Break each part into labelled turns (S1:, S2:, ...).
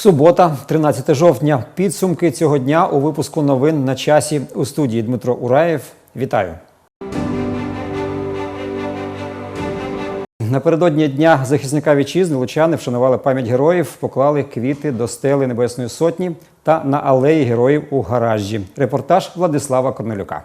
S1: Субота, 13 жовтня. Підсумки цього дня у випуску новин на часі у студії Дмитро Ураєв. Вітаю. Напередодні дня захисника вітчизни лучани вшанували пам'ять героїв, поклали квіти до стели Небесної Сотні та на алеї героїв у гаражі. Репортаж Владислава Корнелюка.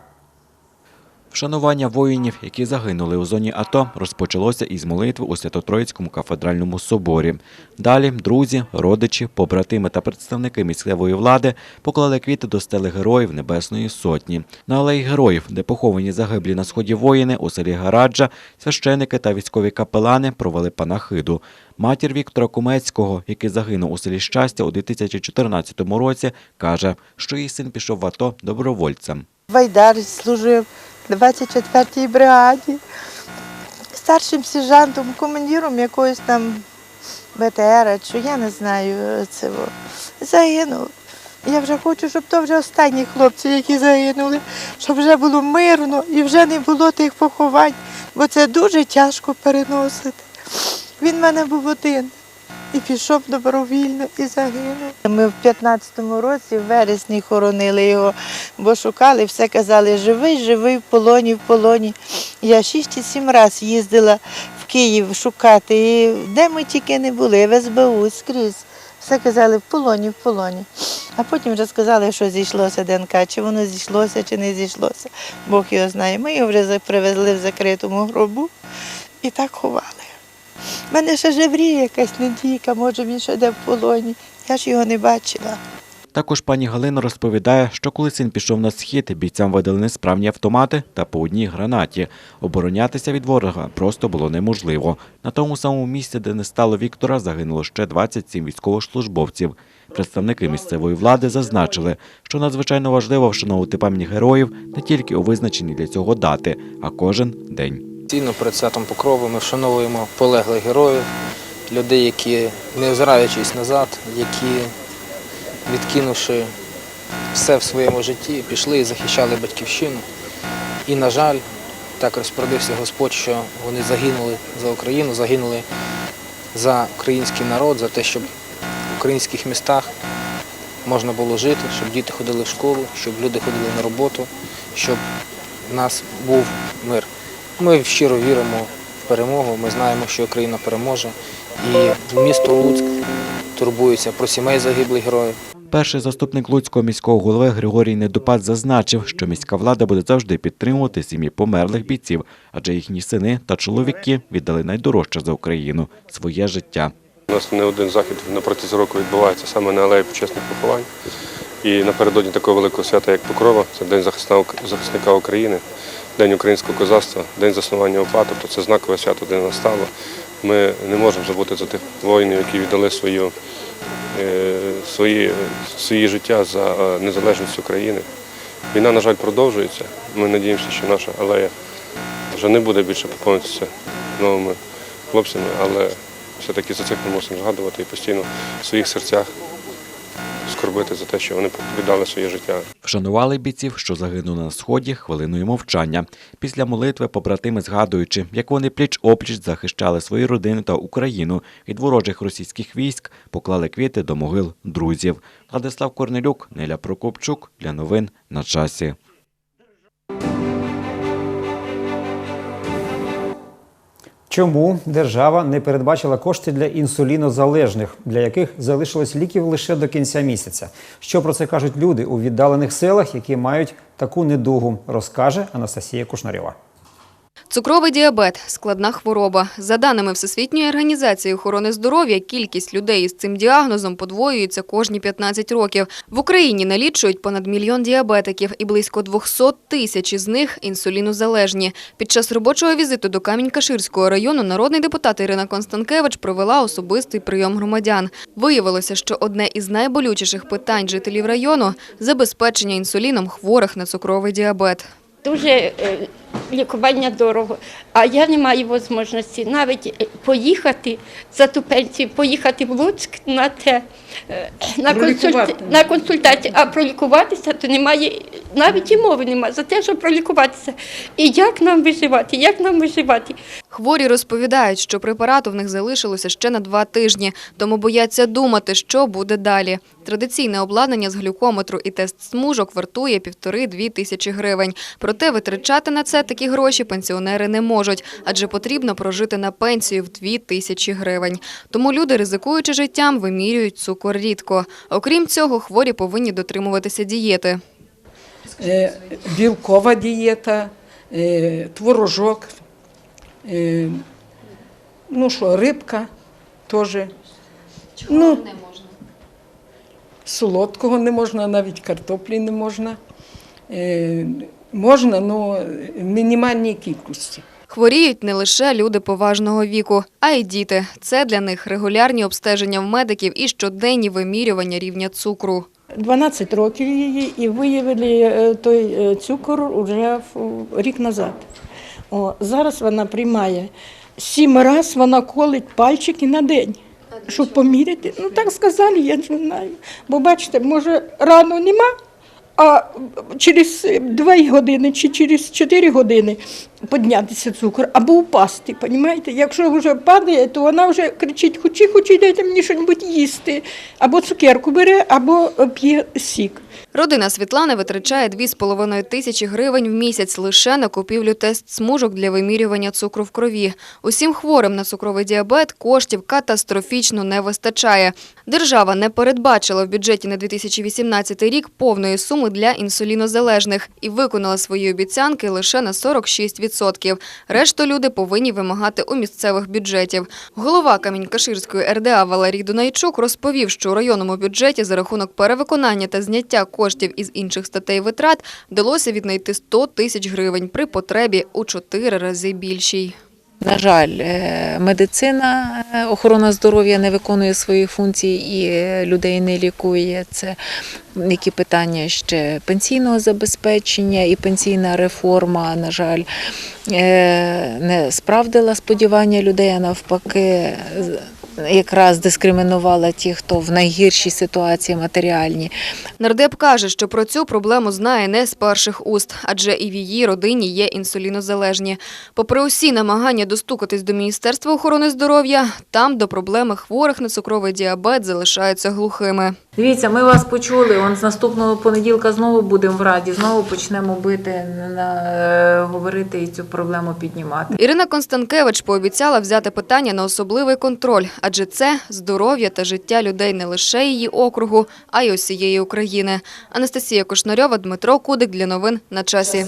S2: Вшанування воїнів, які загинули у зоні АТО, розпочалося із молитви у Свято-Троїцькому кафедральному соборі. Далі друзі, родичі, побратими та представники місцевої влади поклали квіти до стели героїв Небесної Сотні. На алеї героїв, де поховані загиблі на сході воїни у селі Гараджа, священики та військові капелани провели панахиду. Матір Віктора Кумецького, який загинув у селі Щастя у 2014 році, каже, що її син пішов в АТО добровольцем.
S3: Вайдар служив 24-й бригаді, старшим сержантом, командиром якоїсь там БТР, чи я не знаю цього. Загинув. Я вже хочу, щоб то вже останні хлопці, які загинули, щоб вже було мирно і вже не було тих поховань, бо це дуже тяжко переносити. Він в мене був один і пішов добровільно і загинув. Ми в 15-му році, в вересні, хоронили його, бо шукали, все казали, живий, живий, в полоні, в полоні. Я шість чи сім разів їздила в Київ шукати, і де ми тільки не були, в СБУ, скрізь. Все казали в полоні, в полоні. А потім вже сказали, що зійшлося ДНК, чи воно зійшлося, чи не зійшлося. Бог його знає. Ми його вже привезли в закритому гробу і так ховали. У мене ще жевріє якась надійка, може він ще де в полоні. Я ж його не бачила.
S2: Також пані Галина розповідає, що коли син пішов на схід, бійцям видали несправні автомати та по одній гранаті. Оборонятися від ворога просто було неможливо. На тому самому місці, де не стало Віктора, загинуло ще 27 військовослужбовців. Представники місцевої влади зазначили, що надзвичайно важливо вшановувати пам'ять героїв не тільки у визначенні для цього дати, а кожен день.
S4: Цінно перед святом Покрови ми вшановуємо полеглих героїв, людей, які, не озираючись назад, які, відкинувши все в своєму житті, пішли і захищали батьківщину. І, на жаль, так розпорядився Господь, що вони загинули за Україну, загинули за український народ, за те, щоб в українських містах можна було жити, щоб діти ходили в школу, щоб люди ходили на роботу, щоб в нас був мир. Ми щиро віримо в перемогу. Ми знаємо, що Україна переможе. І місто Луцьк турбується про сімей загиблих героїв.
S2: Перший заступник Луцького міського голови Григорій Недопад зазначив, що міська влада буде завжди підтримувати сім'ї померлих бійців, адже їхні сини та чоловіки віддали найдорожче за Україну своє життя.
S5: У нас не один захід на протязі року відбувається саме на алеї почесних поховань. І напередодні такого великого свята, як Покрова, це День захисника України, День українського козацтва, День заснування УПА, тобто це знакове свято, де настало. Ми не можемо забути за тих воїнів, які віддали свою, е, свої, свої життя за е, незалежність України. Війна, на жаль, продовжується. Ми надіємося, що наша алея вже не буде більше поповнитися новими хлопцями, але все-таки за цих ми мусимо згадувати і постійно в своїх серцях скорбити за те, що вони віддали своє життя.
S2: Вшанували бійців, що загинули на сході, хвилиною мовчання. Після молитви побратими згадуючи, як вони пліч-опліч захищали свої родини та Україну від ворожих російських військ, поклали квіти до могил друзів. Владислав Корнелюк, Неля Прокопчук для новин на часі.
S1: Чому держава не передбачила кошти для інсулінозалежних, для яких залишилось ліків лише до кінця місяця? Що про це кажуть люди у віддалених селах, які мають таку недугу, розкаже Анастасія Кушнарєва.
S6: Цукровий діабет складна хвороба. За даними Всесвітньої організації охорони здоров'я, кількість людей із цим діагнозом подвоюється кожні 15 років. В Україні налічують понад мільйон діабетиків, і близько 200 тисяч із них інсулінозалежні. Під час робочого візиту до Камінь-Каширського району народний депутат Ірина Констанкевич провела особистий прийом громадян. Виявилося, що одне із найболючіших питань жителів району забезпечення інсуліном хворих на цукровий діабет.
S7: Дуже е, лікування дорого, а я не маю можливості навіть е, поїхати за ту пенсію, поїхати в Луцьк на те, е, на, консульт... на консультацію, а пролікуватися, то немає навіть і мови немає за те, щоб пролікуватися. І як нам виживати, як нам виживати?
S6: Хворі розповідають, що препарату в них залишилося ще на два тижні, тому бояться думати, що буде далі. Традиційне обладнання з глюкометру і тест смужок вартує півтори-дві тисячі гривень. Проте витрачати на це такі гроші пенсіонери не можуть, адже потрібно прожити на пенсію в дві тисячі гривень. Тому люди, ризикуючи життям, вимірюють цукор рідко. Окрім цього, хворі повинні дотримуватися дієти.
S8: Е, білкова дієта, е, творожок, е, ну що, рибка теж. ну, не можна? Солодкого не можна, навіть картоплі не можна. Можна, але в мінімальній кількості.
S6: Хворіють не лише люди поважного віку, а й діти. Це для них регулярні обстеження в медиків і щоденні вимірювання рівня цукру.
S9: 12 років її і виявили е, той е, цукор уже рік назад. О, зараз вона приймає сім разів вона колить пальчики на день, щоб поміряти. Ну так сказали, я не знаю. Бо бачите, може рану нема, а через 2 години чи через 4 години піднятися цукор або впасти. Понімаєте? Якщо вже падає, то вона вже кричить: хочі, хочі, дайте мені щось їсти. Або цукерку бере, або п'є сік.
S6: Родина Світлани витрачає 2,5 тисячі гривень в місяць лише на купівлю тест смужок для вимірювання цукру в крові. Усім хворим на цукровий діабет коштів катастрофічно не вистачає. Держава не передбачила в бюджеті на 2018 рік повної суми для інсулінозалежних і виконала свої обіцянки лише на 46%. Решту люди повинні вимагати у місцевих бюджетів. Голова Камінь-Каширської РДА Валерій Дунайчук розповів, що у районному бюджеті за рахунок перевиконання та зняття коштів із інших статей витрат вдалося віднайти 100 тисяч гривень при потребі у чотири рази більшій.
S10: На жаль, е, медицина, е, охорона здоров'я не виконує свої функції і е, людей не лікує. Це які питання ще пенсійного забезпечення і пенсійна реформа, на жаль, не справдила сподівання людей, а навпаки, якраз дискримінувала ті, хто в найгіршій ситуації матеріальні.
S6: Нардеп каже, що про цю проблему знає не з перших уст, адже і в її родині є інсулінозалежні. Попри усі намагання достукатись до Міністерства охорони здоров'я, там до проблеми хворих на цукровий діабет залишаються глухими.
S10: Дивіться, ми вас почули. Он з наступного понеділка знову будемо в раді, знову почнемо бити, на, е, говорити і цю проблему піднімати.
S6: Ірина Констанкевич пообіцяла взяти питання на особливий контроль, адже це здоров'я та життя людей не лише її округу, а й усієї України. Анастасія Кошнарьова, Дмитро Кудик для новин на часі.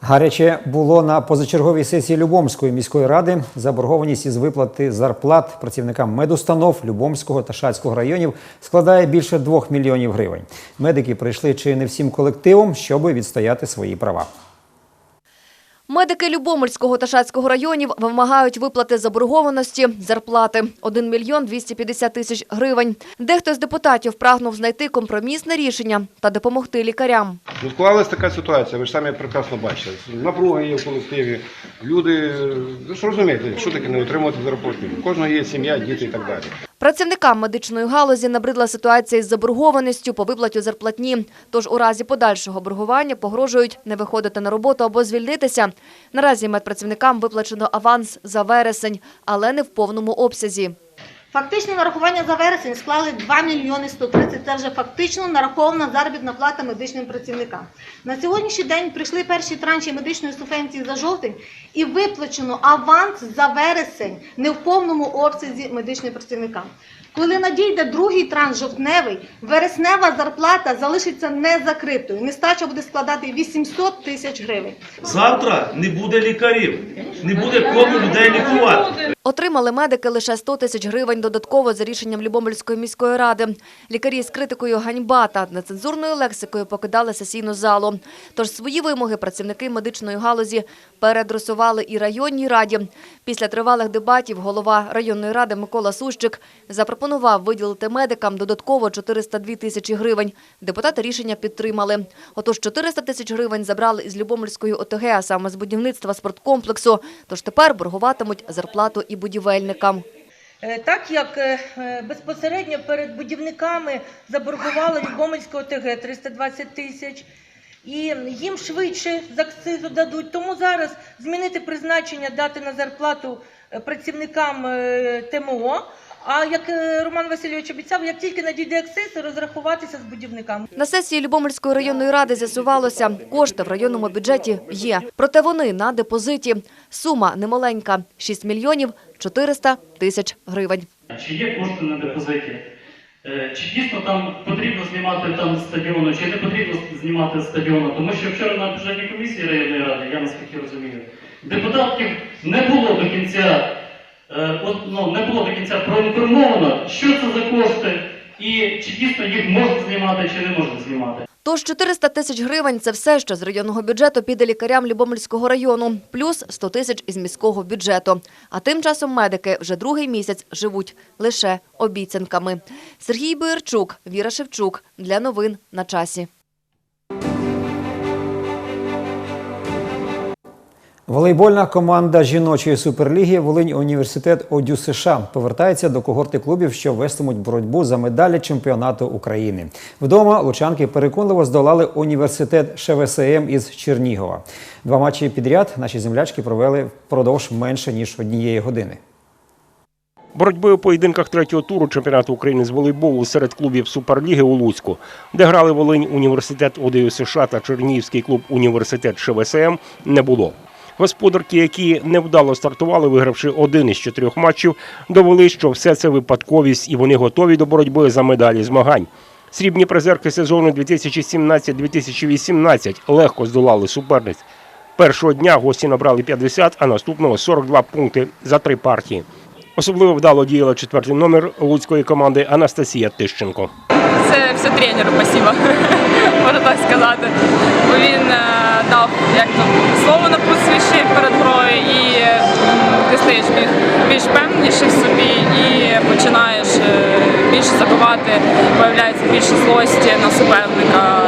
S1: Гаряче було на позачерговій сесії Любомської міської ради. Заборгованість із виплати зарплат працівникам медустанов Любомського та Шацького районів складає більше 2 мільйонів гривень. Медики прийшли чи не всім колективом, щоб відстояти свої права.
S11: Медики Любомельського та Шацького районів вимагають виплати заборгованості зарплати – 1 мільйон 250 тисяч гривень. Дехто з депутатів прагнув знайти компромісне рішення та допомогти лікарям.
S12: Ну, склалась така ситуація, ви ж самі прекрасно бачите. Напруга є в колективі. Люди, ви ж розумієте, що таке не отримувати зарплату. У кожного є сім'я, діти і так далі.
S11: Працівникам медичної галузі набридла ситуація із заборгованістю по виплаті зарплатні. Тож у разі подальшого боргування погрожують не виходити на роботу або звільнитися. Наразі медпрацівникам виплачено аванс за вересень, але не в повному обсязі.
S13: Фактично нарахування за вересень склали 2 мільйони 130. Це вже фактично нарахована заробітна плата медичним працівникам. На сьогоднішній день прийшли перші транші медичної субвенції за жовтень і виплачено аванс за вересень не в повному обсязі медичним працівникам. Коли надійде другий транш жовтневий, вереснева зарплата залишиться незакритою. Нестача буде складати 800 тисяч гривень.
S14: Завтра не буде лікарів, не буде кому людей лікувати.
S11: Отримали медики лише 100 тисяч гривень додатково за рішенням Любомельської міської ради. Лікарі з критикою ганьба та нецензурною лексикою покидали сесійну залу. Тож свої вимоги працівники медичної галузі переадресували і районній раді. Після тривалих дебатів голова районної ради Микола Сущик запропонував виділити медикам додатково 402 тисячі гривень. Депутати рішення підтримали. Отож 400 тисяч гривень забрали із Любомельської ОТГ, а саме з будівництва спорткомплексу. Тож тепер боргуватимуть зарплату і будівельникам.
S15: Е, Так як е, е, безпосередньо перед будівниками заборгувало Любомельського ТГ 320 тисяч, і їм швидше з акцизу дадуть. Тому зараз змінити призначення, дати на зарплату працівникам ТМО. А як Роман Васильович обіцяв, як тільки надійде акциз, розрахуватися з будівниками.
S11: На сесії Любомельської районної ради з'ясувалося, кошти в районному бюджеті є. Проте вони на депозиті. Сума немаленька – 6 мільйонів 400 тисяч гривень.
S16: Чи є кошти на депозиті? Е, Чи дійсно там потрібно знімати там стадіону, чи не потрібно знімати стадіону? Тому що вчора на бюджетній комісії районної ради, я наскільки розумію, депутатів не було до кінця, е, ну, не було до кінця проінформовано, що це за кошти, і чи дійсно їх можна знімати, чи не можна знімати.
S11: Тож 400 тисяч гривень – це все, що з районного бюджету піде лікарям Любомльського району, плюс 100 тисяч із міського бюджету. А тим часом медики вже другий місяць живуть лише обіцянками. Сергій Боярчук, Віра Шевчук. Для новин на часі.
S1: Волейбольна команда жіночої суперліги Волинь університет ОДЮ США повертається до когорти клубів, що вестимуть боротьбу за медалі чемпіонату України. Вдома лучанки переконливо здолали університет ШВСМ із Чернігова. Два матчі підряд наші землячки провели впродовж менше ніж однієї години.
S17: Боротьби у поєдинках третього туру чемпіонату України з волейболу серед клубів Суперліги у Луцьку, де грали Волинь університет ОДЮ США та Чернігівський клуб університет ШВСМ, не було. Господарки, які невдало стартували, вигравши один із чотирьох матчів, довели, що все це випадковість і вони готові до боротьби за медалі змагань. Срібні призерки сезону 2017-2018 легко здолали суперниць. Першого дня гості набрали 50, а наступного 42 пункти за три партії. Особливо вдало діяла четвертий номер луцької команди Анастасія Тищенко.
S18: Це все тренеру спасибо, можна так сказати. Бо він е, дав як то, слово на свіше перед грою і ти стаєш більш, впевненіше в собі і починаєш е, більше забивати, появляється більше злості на суперника.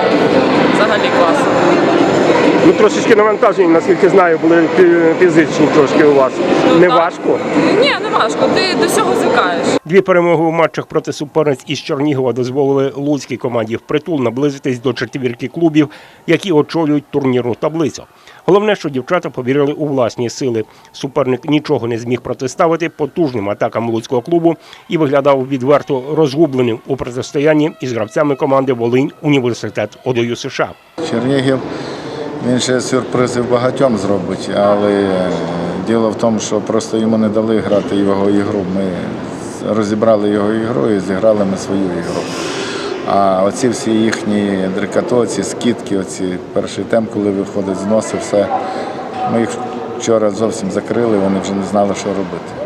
S18: Взагалі класно.
S17: Ну трошечки навантажені, наскільки знаю, були фізичні трошки у вас. Не важко.
S18: Ні, не важко, ти до всього звикаєш.
S17: Дві перемоги у матчах проти суперниць із Чернігова дозволили луцькій команді впритул наблизитись до четвірки клубів, які очолюють турнірну таблицю. Головне, що дівчата повірили у власні сили. Суперник нічого не зміг протиставити потужним атакам луцького клубу і виглядав відверто розгубленим у протистоянні із гравцями команди Волинь університет ОДЮ США.
S19: Чернігів він ще сюрпризів багатьом зробить, але е, діло в тому, що просто йому не дали грати його ігру. Ми розібрали його ігру і зіграли ми свою ігру. А оці всі їхні дрикатоці, скидки, оці перший темп, коли виходить з носу, все. Ми їх вчора зовсім закрили, вони вже не знали, що робити.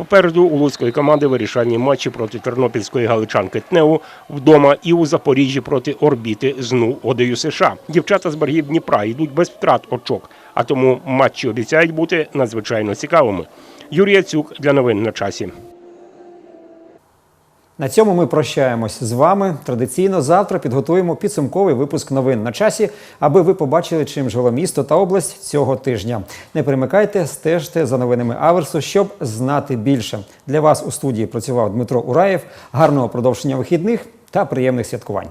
S17: Попереду у луцької команди вирішальні матчі проти тернопільської галичанки ТНЕУ вдома і у Запоріжжі проти орбіти ЗНУ ОДЮ США. Дівчата з берегів Дніпра йдуть без втрат очок, а тому матчі обіцяють бути надзвичайно цікавими. Юрій Яцюк для новин на часі.
S1: На цьому ми прощаємось з вами. Традиційно завтра підготуємо підсумковий випуск новин на часі, аби ви побачили, чим жило місто та область цього тижня. Не перемикайте, стежте за новинами Аверсу, щоб знати більше. Для вас у студії працював Дмитро Ураєв. Гарного продовження вихідних та приємних святкувань.